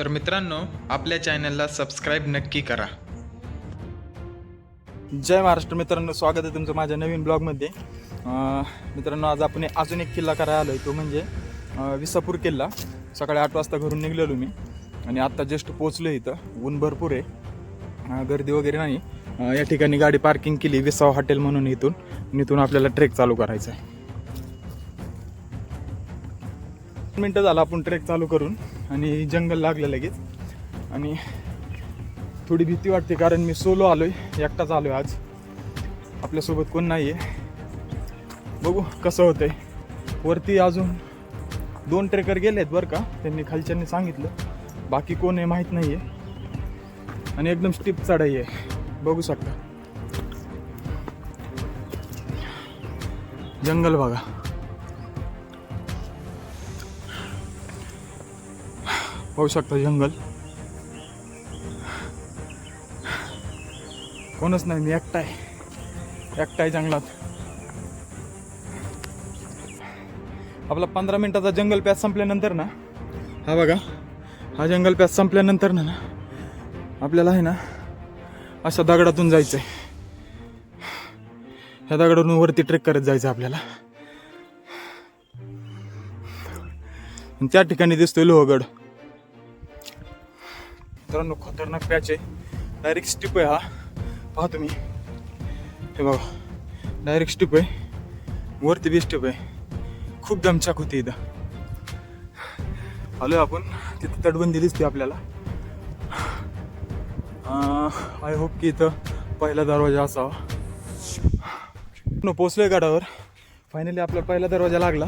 तर मित्रांनो आपल्या चॅनलला सबस्क्राईब नक्की करा. जय महाराष्ट्र मित्रांनो स्वागत आहे तुमचं माझ्या नवीन ब्लॉगमध्ये. मित्रांनो आज आपण अजून एक किल्ला करायला आलो आहे तो म्हणजे विसापूर किल्ला. सकाळी आठ वाजता घरून निघलेलो मी. आणि आत्ता जस्ट पोचलो इथं. ऊन भरपूर आहे. गर्दी वगैरे नाही. या ठिकाणी गाडी पार्किंग केली विसाव हॉटेल म्हणून इथून. आणि इथून आपल्याला ट्रेक चालू करायचा आहे मिनटं झालं आपण ट्रेक चालू करून. आणि जंगल लागलं लगेच. आणि थोडी भीती वाटते कारण मी सोलो आलो आहे एकटाच आलो आहे आज. आपल्यासोबत कोण नाही आहे बघू कसं होतं आहे वरती अजून दोन ट्रेकर गेले आहेत बरं का. त्यांनी खालच्यांनी सांगितलं. बाकी कोण आहे माहीत नाही आहे आणि एकदम स्टिप चढाई आहे. बघू शकता. जंगल बघा. पाहू शकता जंगल. कोणच नाही मी एकटा आहे एकटा आहे जंगलात. आपला पंधरा मिनिटाचा जंगल पॅच संपल्यानंतर ना हा बघा हा जंगल पॅच संपल्यानंतर ना ना आपल्याला आहे ना अशा दगडातून जायचं आहे ह्या दगडातून वरती ट्रेक करत जायचं आहे आपल्याला त्या ठिकाणी दिसतोय लोहगड. मित्रांनो खतरनाक पॅच आहे. डायरेक्ट स्टिप आहे हा. पहा तुम्ही. हे बघा. डायरेक्ट स्टिप आहे. वरती बी स्टिप आहे. खूप दमछाक होती इथं. आलो आपण. तिथं दिलीच ती आपल्याला. आय होप की इथं पहिला दरवाजा असावा. न पोचलोय गडावर. फायनली आपला पहिला दरवाजा लागला.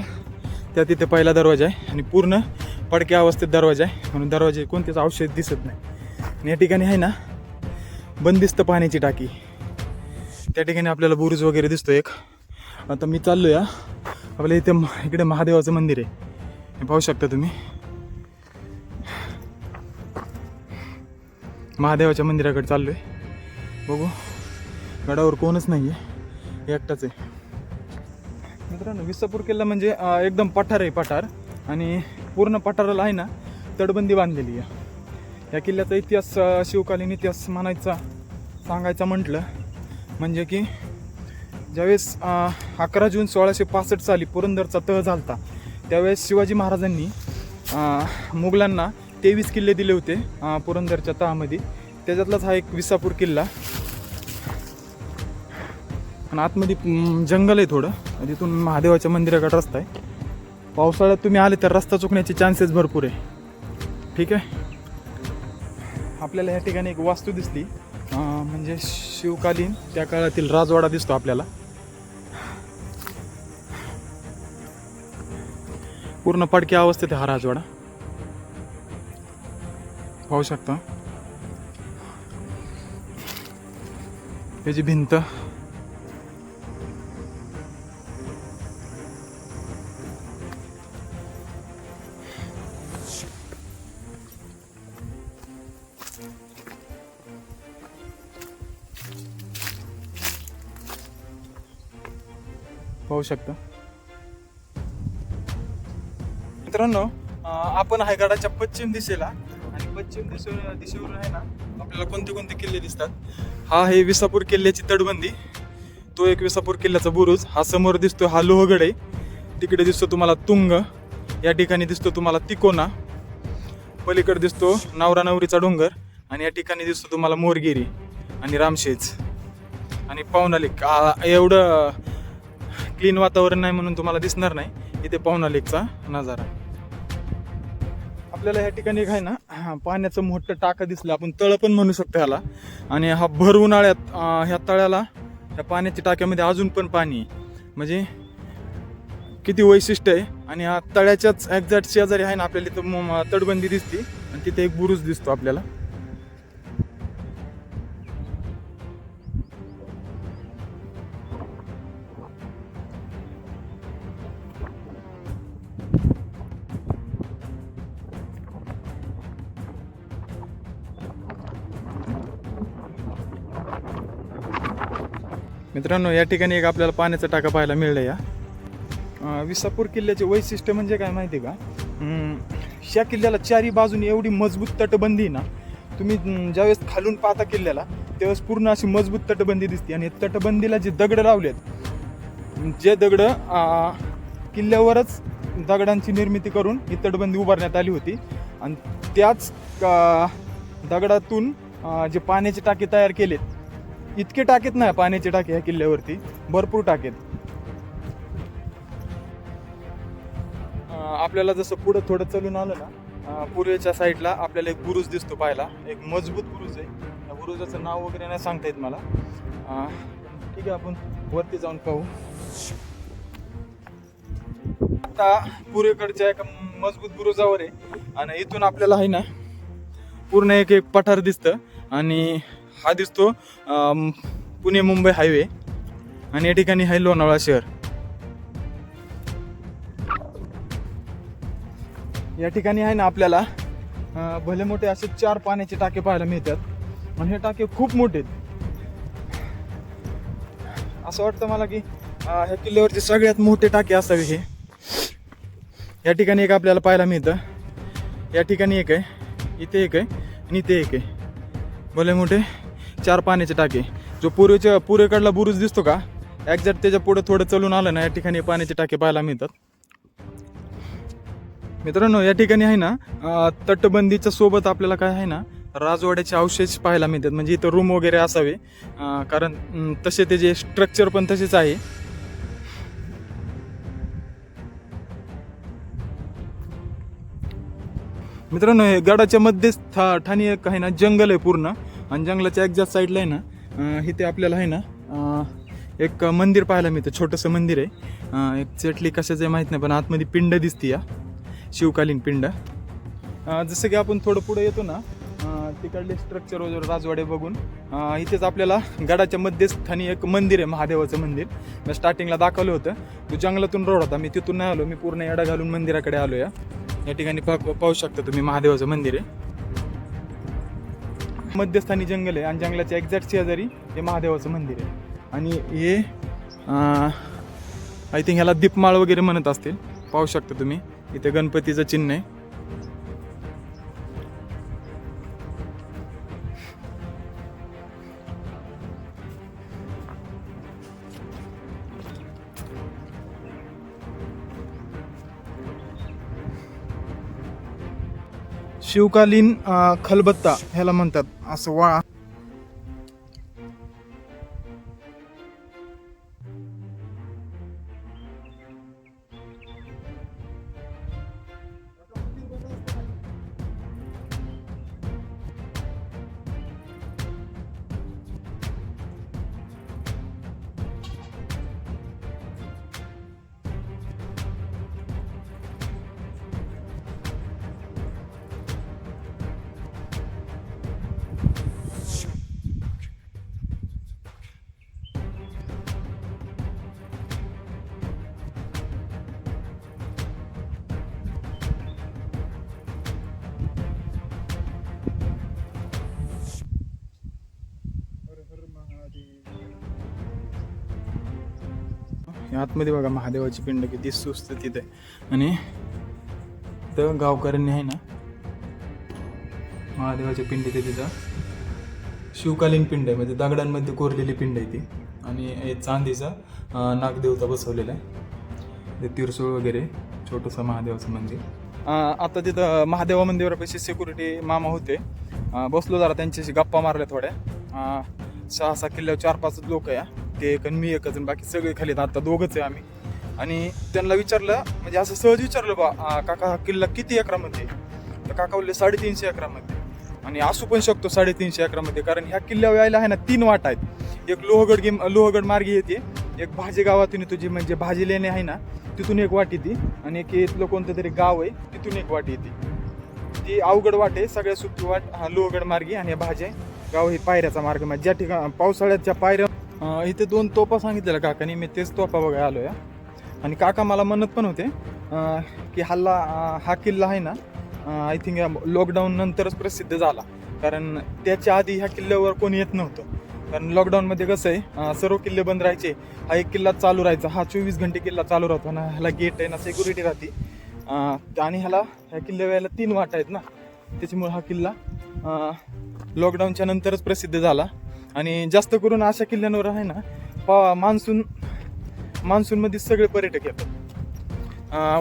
त्या तिथे पहिला दरवाजा आहे. आणि पूर्ण पडक्या अवस्थेत दरवाजा आहे. म्हणून दरवाजे कोणतेच औषध दिसत नाही. आणि या ठिकाणी आहे ना बंदिस्त पाण्याची टाकी. त्या ठिकाणी आपल्याला बुरुज वगैरे दिसतो एक. आता मी चाललो या आपल्या इथे इकडे महादेवाचं मंदिर आहे. हे पाहू शकता तुम्ही. महादेवाच्या मंदिराकडे चाललोय. बघू. गडावर कोणच नाही आहे एकटाच आहे. मित्रांनो विसापूर किल्ला म्हणजे एकदम पठार आहे पठार. आणि पूर्ण पठाराला आहे ना तटबंदी बांधलेली आहे. या किल्ल्याचा इतिहास शिवकालीन इतिहास म्हणायचा सांगायचा म्हटलं म्हणजे की ज्यावेळेस अकरा जून सोळाशे पासष्ट साली पुरंदरचा तह झालता त्यावेळेस शिवाजी महाराजांनी मुघलांना तेवीस किल्ले दिले होते पुरंदरच्या तहामध्ये. त्याच्यातलाच हा एक विसापूर किल्ला. आणि आतमध्ये जंगल आहे थोडं. तिथून महादेवाच्या मंदिराकडे रस्ता आहे. पावसाळ्यात तुम्ही आले तर रस्ता चुकण्याचे चान्सेस भरपूर आहे. ठीक आहे? आपल्याला या ठिकाणी एक वास्तू दिसली. म्हणजे शिवकालीन त्या काळातील राजवाडा दिसतो आपल्याला. पूर्ण पडक्या अवस्थेत हा राजवाडा. पाहू शकता. याची भिंत पाहू शकता. मित्रांनो आपण हायगडाच्या गडाच्या पश्चिम दिशेला आणि पश्चिम दिशे दिशेवरून आहे ना आपल्याला कोणते कोणते किल्ले दिसतात? हा आहे विसापूर किल्ल्याची तटबंदी. तो एक विसापूर किल्ल्याचा बुरुज. हा समोर दिसतो हा लोहगड. आहे तिकडे दिसतो तुम्हाला तुंग. या ठिकाणी दिसतो तुम्हाला तिकोना. पलीकडे दिसतो नवरा नवरीचा डोंगर आणि या ठिकाणी दिसतो तुम्हाला मोरगिरी आणि रामशेज. आणि पावना एवढं क्लीन वातावरण नाही म्हणून तुम्हाला दिसणार नाही. इथे पावना लेकचा नजारा. आपल्याला ह्या ठिकाणी एक आहे ना पाण्याचं मोठं टाकं दिसलं. आपण तळ पण म्हणू शकतो ह्याला. आणि हा भर उन्हाळ्यात ह्या तळ्याला ह्या पाण्याच्या टाक्यामध्ये अजून पण पाणी आहे. म्हणजे किती वैशिष्ट्य आहे. आणि हा तळ्याच्याच एक्झॅक्ट शेजारी आहे ना आपल्याला इथं म- तटबंदी दिसते. आणि तिथे एक बुरुज दिसतो आपल्याला. मित्रांनो या ठिकाणी एक आपल्याला पाण्याचा टाका पाहायला मिळलं या विसापूर किल्ल्याचे वैशिष्ट्य म्हणजे काय माहिती आहे का? या ह्या किल्ल्याला चारी बाजूने एवढी मजबूत तटबंदी आहे ना तुम्ही ज्यावेळेस खालून पाहता किल्ल्याला त्यावेळेस पूर्ण अशी मजबूत तटबंदी दिसते. आणि तटबंदीला जे दगड लावलेत जे दगड किल्ल्यावरच दगडांची निर्मिती करून ही तटबंदी उभारण्यात आली होती. आणि त्याच दगडातून जे पाण्याचे टाके तयार केलेत इतके टाकेत नाही पाण्याचे टाके ह्या किल्ल्यावरती. भरपूर टाकेत. आपल्याला जसं पुढं थोडं चलून आलं ना पूर्वेच्या साईडला आपल्याला एक बुरुज दिसतो पाहायला. एक मजबूत बुरुज आहे. त्या बुरुजाचं नाव वगैरे नाही सांगता येत मला. ठीक आहे आपण वरती जाऊन पाहू. आता पूर्वेकडच्या एका मजबूत बुरुजावर आहे. आणि इथून आपल्याला आहे ना पूर्ण एक एक पठार दिसतं. आणि हा दिसतो पुणे मुंबई हायवे आणि या ठिकाणी आहे लोणावळा शहर. या ठिकाणी आहे ना आपल्याला भले मोठे असे चार पाण्याचे टाके पाहायला मिळतात आणि हे टाके खूप मोठे आहेत. असं वाटतं मला की ह्या किल्ल्यावरचे सगळ्यात मोठे टाके असावे हे. या ठिकाणी एक आपल्याला पाहायला मिळतं. या ठिकाणी एक आहे इथे एक आहे आणि इथे एक आहे. भले मोठे चार पाण्याचे टाके. जो पूर्वेच्या पूर्वेकडला बुरुज दिसतो का ॲक्झॅक्ट त्याच्या पुढं थोडं चलून आलं ना या ठिकाणी पाण्याचे टाके पाहायला मिळतात. मित्रांनो या ठिकाणी आहे ना तटबंदीच्या सोबत आपल्याला काय आहे ना राजवाड्याचे अवशेष पाहायला मिळतात. म्हणजे इथं रूम वगैरे असावे. कारण तसे त्याचे स्ट्रक्चर पण तसेच आहे. मित्रांनो हे गडाच्या मध्येच था ठाणी एक आहे ना जंगल आहे पूर्ण. आणि जंगलाच्या एक्झॅक्ट साईडला आहे ना इथे आपल्याला आहे ना एक मंदिर पाहायला मिळतं छोटंसं मंदिर आहे. एक चेटली कशाचं आहे माहीत नाही पण आतमध्ये पिंड दिसते या शिवकालीन पिंड. जसं की आपण थोडं पुढे येतो ना तिकडले स्ट्रक्चर वगैरे राजवाडे बघून इथेच आपल्याला गडाच्या मध्यस्थानी एक मंदिर आहे महादेवाचं मंदिर. मी स्टार्टिंगला दाखवलं होतं. तो जंगलातून रोड होता. मी तिथून नाही आलो मी पूर्ण येडा घालून मंदिराकडे आलो या या ठिकाणी पाहू शकता तुम्ही महादेवाचं मंदिर आहे. मध्यस्थानी जंगल आहे आणि जंगलाच्या एक्झॅक्ट शेजारी हे महादेवाचं मंदिर आहे. आणि हे आय थिंक ह्याला दीपमाळ वगैरे म्हणत असतील. पाहू शकता तुम्ही. इथे गणपतीचं चिन्ह आहे. शिवकालीन खलबत्ता ह्याला म्हणतात असं वाळा आतमध्ये बघा महादेवाची पिंड किती सुस्त तिथे. आणि तर गावकऱ्यांनी आहे ना महादेवाची पिंड ते तिथं शिवकालीन पिंड आहे. म्हणजे दगडांमध्ये कोरलेली पिंड आहे ती. आणि चांदीचा नागदेवता बसवलेला आहे. ते तिरसूळ वगैरे छोटंसं महादेवाचं मंदिर. आता तिथं महादेवा मंदिरापाशी सिक्युरिटी मामा होते. बसलो जरा त्यांच्याशी गप्पा मारल्या थोड्या. सहा सहा किल्ल्यावर चार पाच लोक या. ते एक आणि मी एकच आणि बाकी सगळे खाली आहेत. आता दोघंच आहे आम्ही. आणि त्यांना विचारलं म्हणजे असं सहज विचारलं बा काका हा किल्ला किती एकरामध्ये आहे? तर काका बोलले साडेतीनशे एकरामध्ये आणि असू पण शकतो साडेतीनशे एकरामध्ये कारण ह्या किल्ल्यावर यायला आहे ना तीन वाट आहेत. एक लोहगड गेम लोहगड मार्गे येते एक भाजी गावातून तुझी म्हणजे भाजी लेणे आहे ना तिथून एक वाट येते. आणि एक इथलं कोणतं तरी गाव आहे तिथून एक वाट येते. ती अवघड वाट आहे सगळ्यात सोपी वाट हा लोहगड मार्गी आणि भाजी गाव हे पायऱ्याचा मार्ग म्हणजे ज्या ठिकाण पावसाळ्यात ज्या पायऱ्या इथे दोन तोपा सांगितलेल्या काकाने. मी तेच तोपा बघायला आलो या आणि काका मला म्हणत पण होते की हल्ला हा किल्ला आहे ना आय थिंक लॉकडाऊन नंतरच प्रसिद्ध झाला. कारण त्याच्या आधी ह्या किल्ल्यावर कोणी येत नव्हतं. कारण लॉकडाऊनमध्ये कसं आहे सर्व किल्ले बंद राहायचे. हा एक किल्ला चालू राहायचा. हा चोवीस घंटे किल्ला चालू राहतो ना ह्याला गेट आहे ना सिक्युरिटी राहते. आणि ह्याला ह्या किल्ल्या वेळेला तीन वाटा आहेत ना. त्याच्यामुळे हा किल्ला लॉकडाऊनच्या नंतरच प्रसिद्ध झाला. आणि जास्त करून अशा किल्ल्यांवर आहे ना पा मान्सून मान्सूनमध्ये सगळे पर्यटक येतात.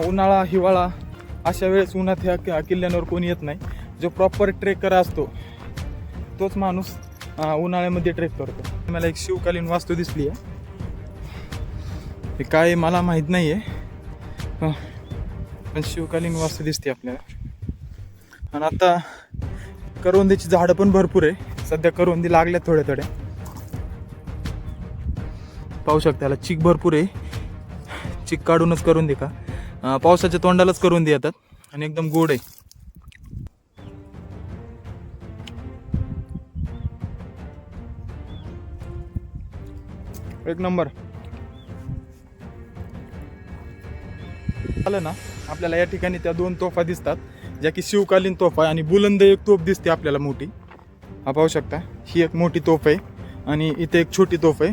उन्हाळा हिवाळा अशा वेळेस उन्हात ह्या कि- किल्ल्यांवर कोणी येत नाही. जो प्रॉपर ट्रेकर असतो तोच माणूस उन्हाळ्यामध्ये ट्रेक करतो. मला एक शिवकालीन वास्तू दिसली आहे. काय मला माहीत नाही आहे पण शिवकालीन वास्तू दिसते आपल्याला. आणि आता करवंदीची झाडं पण भरपूर आहे. सध्या करून करवंदी लागल्यात थोड्या थोड्या पाहू शकता त्याला चीक भरपूर आहे. चीक काढूनच करून दे का? पावसाच्या तोंडालाच करून दे येतात आणि एकदम गोड आहे. एक नंबर. आलं ना? आपल्याला या ठिकाणी त्या दोन तोफा दिसतात ज्या की शिवकालीन तोफा आणि बुलंद एक तोफ दिसते आपल्याला मोठी. हा पाहू शकता. ही एक मोठी तोफ आहे आणि इथे एक छोटी तोफ आहे.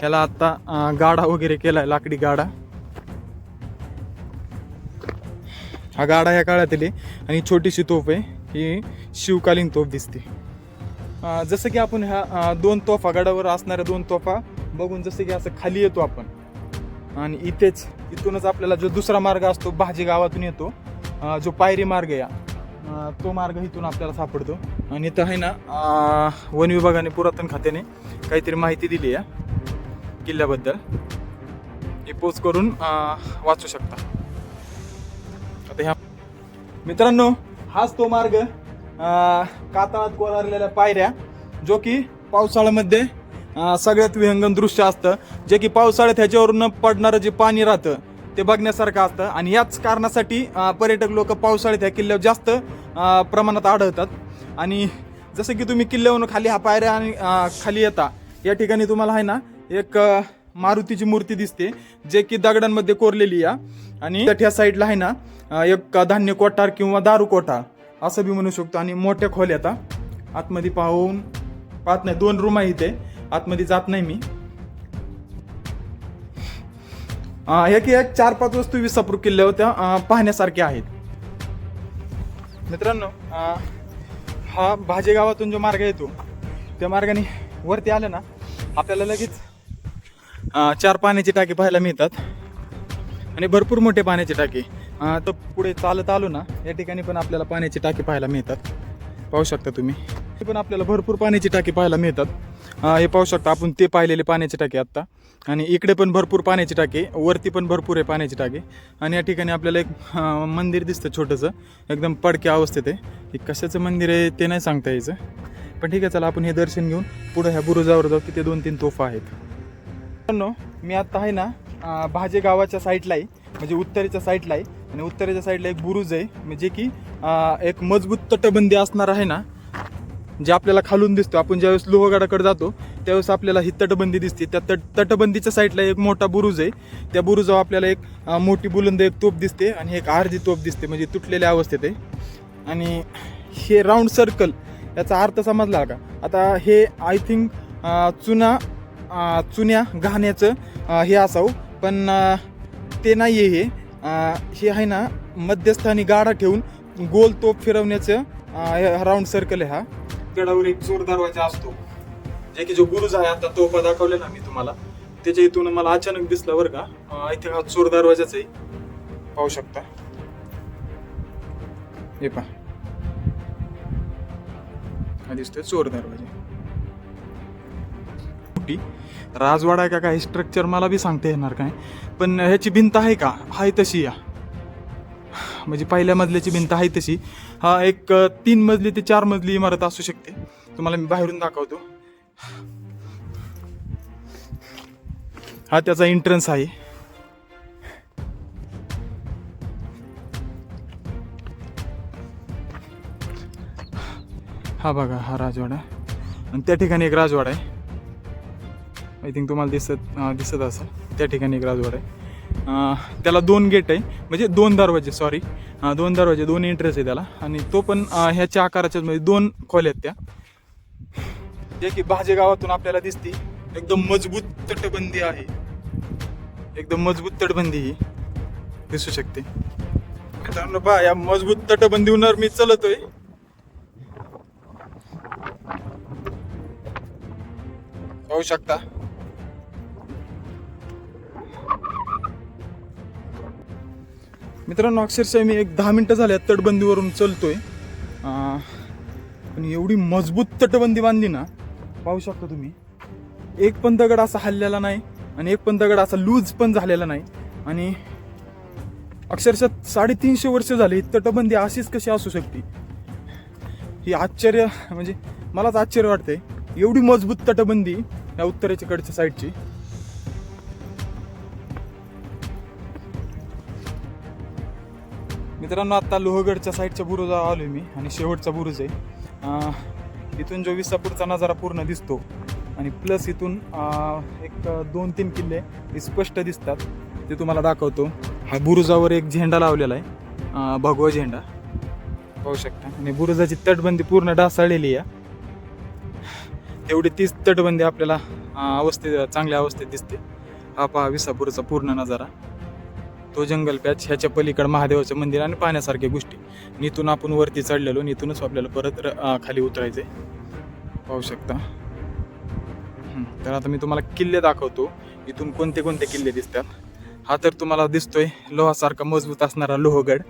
त्याला आत्ता गाडा वगैरे केला आहे लाकडी गाडा. हा गाडा या काळातील आहे आणि छोटीशी तोफ आहे. ही शिवकालीन तोफ दिसते. जसं की आपण ह्या दोन तोफा गडावर असणाऱ्या दोन तोफा बघून जसं की असं खाली येतो आपण. आणि इथेच इथूनच आपल्याला जो दुसरा मार्ग असतो भाजी गावातून येतो. जो पायरी मार्ग या तो मार्ग इथून आपल्याला सापडतो. आणि इथं आहे ना वन विभागाने पुरातन खात्याने काहीतरी माहिती दिली आहे किल्ल्याबद्दल. हे पोच करून वाचू शकता. आता ह्या मित्रांनो हाच तो मार्ग कातळात कोरारलेल्या पायऱ्या जो की पावसाळ्यामध्ये सगळ्यात विहंगम दृश्य असतं. जे की पावसाळ्यात ह्याच्यावरून पडणारं जे पाणी राहतं ते बघण्यासारखं असतं. आणि याच कारणासाठी पर्यटक लोक पावसाळ्यात ह्या किल्ल्यावर जास्त प्रमाणात आढळतात. आणि जसं की तुम्ही किल्ल्यावरून खाली हा पायऱ्या आणि खाली येता या ठिकाणी तुम्हाला आहे ना एक मारुतीची मूर्ती दिसते जे की दगडांमध्ये कोरलेली या. आणि त्या साईडला आहे ना एक धान्य कोठार किंवा दारू कोठार असं बी म्हणू शकतो. आणि मोठ्या खोल येतात आतमध्ये पाहून पाहत नाही दोन रूम आहे इथे. आतमध्ये जात नाही मी. एक की एक चार पाच वस्तू विसापूर किल्ल्यावर त्या पाहण्यासारख्या आहेत. मित्रांनो हा भाजे गावातून जो मार्ग येतो त्या मार्गाने वरती आलं ना आपल्याला लगेच चार पाण्याची टाकी पाहायला मिळतात. आणि भरपूर मोठे पाण्याची टाकी. तर पुढे चालत आलो ना या ठिकाणी पण आपल्याला पाण्याची टाकी पाहायला मिळतात. पाहू शकता तुम्ही. पण आपल्याला भरपूर पाण्याची टाकी पाहायला मिळतात. हे पाहू शकता आपण ते पाहिलेले पाण्याची टाके आत्ता आणि इकडे पण भरपूर पाण्याची टाकी वरती पण भरपूर आहे पाण्याची टाकी. आणि या ठिकाणी आपल्याला एक मंदिर दिसतं छोटंसं. एकदम पडक्या अवस्थेत आहे. हे कशाचं मंदिर आहे ते नाही सांगता यायचं. पण ठीक आहे चला आपण हे दर्शन घेऊन पुढं ह्या बुरुजावर जाऊ तिथे दोन तीन तोफा आहेत. मित्रांनो मी आत्ता आहे ना भाजे गावाच्या साईडला आहे. म्हणजे उत्तरेच्या साईडला आहे. आणि उत्तरेच्या साईडला एक बुरुज आहे. म्हणजे की एक मजबूत तटबंदी असणार आहे ना जे आपल्याला खालून दिसतो आपण ज्यावेळेस लोहगडाकडे जातो त्यावेळेस आपल्याला ही तटबंदी दिसते. त्या तट तटबंदीच्या साईडला एक मोठा बुरुज आहे. त्या बुरुजावर आपल्याला एक मोठी बुलंद एक तोप दिसते आणि एक अर्धी तोप दिसते म्हणजे तुटलेल्या अवस्थेत आहे. आणि हे राऊंड सर्कल याचा अर्थ समजला का? आता हे आय थिंक चुना चुन्या घाण्याचं हे असावं. पण ते नाही आहे हे हे आहे ना मध्यस्थानी गाडा ठेवून गोल तोप फिरवण्याचं राऊंड सर्कल आहे हा. गडावर एक चोर दरवाजा असतो. जे की जो गुरुज आहे आता तोफा दाखवले ना मी तुम्हाला. त्याच्या इथून मला अचानक दिसला बरं का इथे हा चोर दरवाजाच आहे. पाहू शकता. हे पहा. हा दिसतोय चोर दरवाजा. राजवाडा आहे का काय? स्ट्रक्चर मला बी सांगता येणार काय? पण ह्याची भिंत आहे का? आहे तशी या. म्हणजे पहिल्या मजल्याची भिंत आहे तशी. हा एक तीन मजली ते चार मजली इमारत असू शकते. तुम्हाला मी बाहेरून दाखवतो. हा त्याचा एंट्रन्स आहे. हा बघा हा राजवाडा. आणि त्या ठिकाणी एक राजवाडा आहे. आय थिंक तुम्हाला दिसत दिसत असेल. त्या ठिकाणी एक राजवाडा आहे. त्याला दोन गेट आहे. म्हणजे दोन दरवाजे सॉरी दोन दरवाजे दोन एंट्रेस आहे त्याला. आणि तो पण ह्याच्या आकाराच्या म्हणजे दोन खोल्या आहेत त्या. जे की भाजे गावातून आपल्याला दिसते. एकदम मजबूत तटबंदी आहे. एकदम मजबूत तटबंदी ही. दिसू शकते. मित्रांनो पहा या मजबूत तटबंदीवर मी चलतोय. पाहू शकता. मित्रांनो अक्षरशः मी एक दहा मिनटं झाल्या तटबंदीवरून चलतोय. पण एवढी मजबूत तटबंदी बांधली ना पाहू शकता तुम्ही. एक पण दगड असा हल्लेला नाही आणि एक पण दगड असा लूज पण झालेला नाही. आणि अक्षरशः साडेतीनशे वर्ष झाली तटबंदी अशीच कशी असू शकते? ही आश्चर्य म्हणजे मलाच आश्चर्य वाटतंय. एवढी मजबूत तटबंदी या उत्तरेच्याकडच्या साईडची मित्रांनो आत्ता लोहगडच्या साईडच्या बुरुजा आलो आहे मी आणि शेवटचा बुरुज आहे. इथून जो विसापूरचा नजारा पूर्ण दिसतो आणि प्लस इथून एक दोन तीन किल्ले हे स्पष्ट दिसतात. ते तुम्हाला दाखवतो. हा बुरुजावर एक झेंडा लावलेला आहे. भगवा झेंडा. पाहू शकता. आणि बुरुजाची तटबंदी पूर्ण डासाळलेली आहे. एवढी तीच तटबंदी आपल्याला अवस्थेत चांगल्या अवस्थेत दिसते. हा पहा विसापूरचा पूर्ण नजारा. तो जंगल पॅच ह्याच्या पलीकडं महादेवाचं मंदिर आणि पाहण्यासारख्या गोष्टी. आणि इथून आपण वरती चढलेलो आणि इथूनच आपल्याला परत र- अं, खाली उतरायचंय. पाहू शकता. तर आता मी तुम्हाला किल्ले दाखवतो. इथून कोणते कोणते किल्ले दिसतात? हा तर तुम्हाला दिसतोय लोहासारखा मजबूत असणारा लोहगड.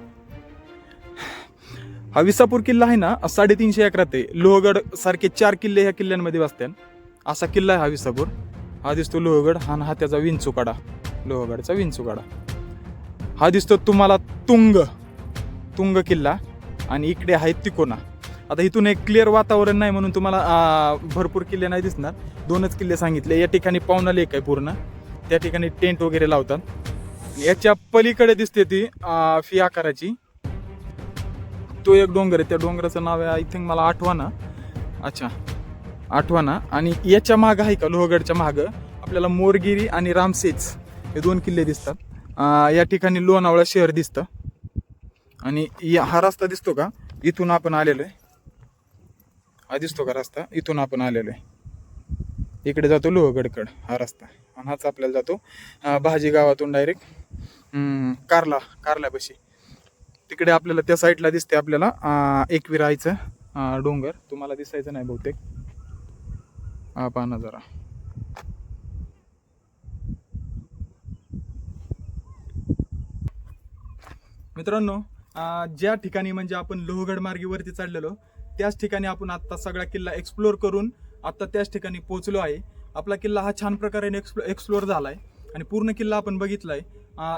हा विसापूर किल्ला आहे ना साडेतीनशे एकरात आहे. लोहगड सारखे चार किल्ले ह्या किल्ल्यांमध्ये बसतात असा किल्ला आहे हा विसापूर. हा दिसतो लोहगड हा हा त्याचा विंचुकाडा लोहगडचा विंचुकाडा हा दिसतो तुम्हाला तुंग तुंग किल्ला. आणि इकडे आहे तिकोना. आता इथून एक क्लिअर वातावरण नाही म्हणून तुम्हाला भरपूर किल्ले नाही दिसणार. दोनच किल्ले सांगितले. या ठिकाणी पावना लेक आहे पूर्ण. त्या ठिकाणी टेंट वगैरे लावतात. याच्या पलीकडे दिसते ती फी आकाराची. तो एक डोंगर आहे. त्या डोंगराचं नाव आहे आय थिंक मला आठवाना. अच्छा. आठवाना. आणि याच्या मागं आहे का? लोहगडच्या मागं. आपल्याला मोरगिरी आणि रामसेज हे दोन किल्ले दिसतात. या ठिकाणी लोणावळा शहर दिसतं. आणि हा रस्ता दिसतो का? इथून आपण आलेलो आहे. हा दिसतो का रस्ता? इथून आपण आलेलो आहे. इकडे जातो लोहगडकड हा रस्ता. आणि हाच आपल्याला जातो भाजी गावातून डायरेक्ट कारला कारल्यापाशी तिकडे आपल्याला त्या साईडला दिसते आपल्याला अं, एकविरायचं डोंगर. तुम्हाला दिसायचं नाही बहुतेक. हा पाहा जरा. मित्रांनो ज्या ठिकाणी म्हणजे आपण लोहगड मार्गीवरती चढलेलो त्याच ठिकाणी आपण आत्ता सगळा किल्ला एक्सप्लोअर करून आत्ता त्याच ठिकाणी पोहोचलो आहे. आपला किल्ला हा छान प्रकारे एक्सप्लो एक्सप्लोअर आहे आणि पूर्ण किल्ला आपण बघितलाय.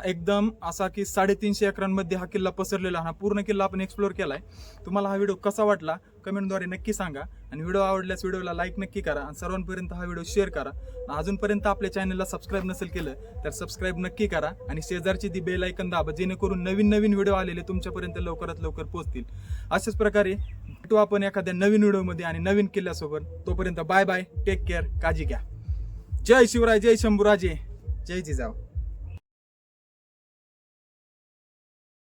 एकदम असा की साडेतीनशे एकरांमध्ये हा किल्ला पसरलेला हा पूर्ण किल्ला आपण एक्सप्लोअर केलाय. तुम्हाला हा व्हिडिओ कसा वाटला? कमेंटद्वारे नक्की सांगा. आणि व्हिडिओ आवडल्यास व्हिडिओला लाईक नक्की करा आणि सर्वांपर्यंत हा व्हिडिओ शेअर करा. अजूनपर्यंत आपल्या चॅनलला सबस्क्राईब नसेल केलं तर सबस्क्राईब नक्की करा आणि शेजारची दी बेल ऐकन दाबा जेणेकरून नवीन नवीन व्हिडिओ आलेले तुमच्यापर्यंत लवकरात लवकर पोहोचतील. अशाच प्रकारे भेटू आपण एखाद्या नवीन व्हिडिओमध्ये आणि नवीन किल्ल्यासोबत. तोपर्यंत बाय बाय टेक केअर काळजी घ्या. जय शिवराय जय शंभूराजे. जय जिजाऊ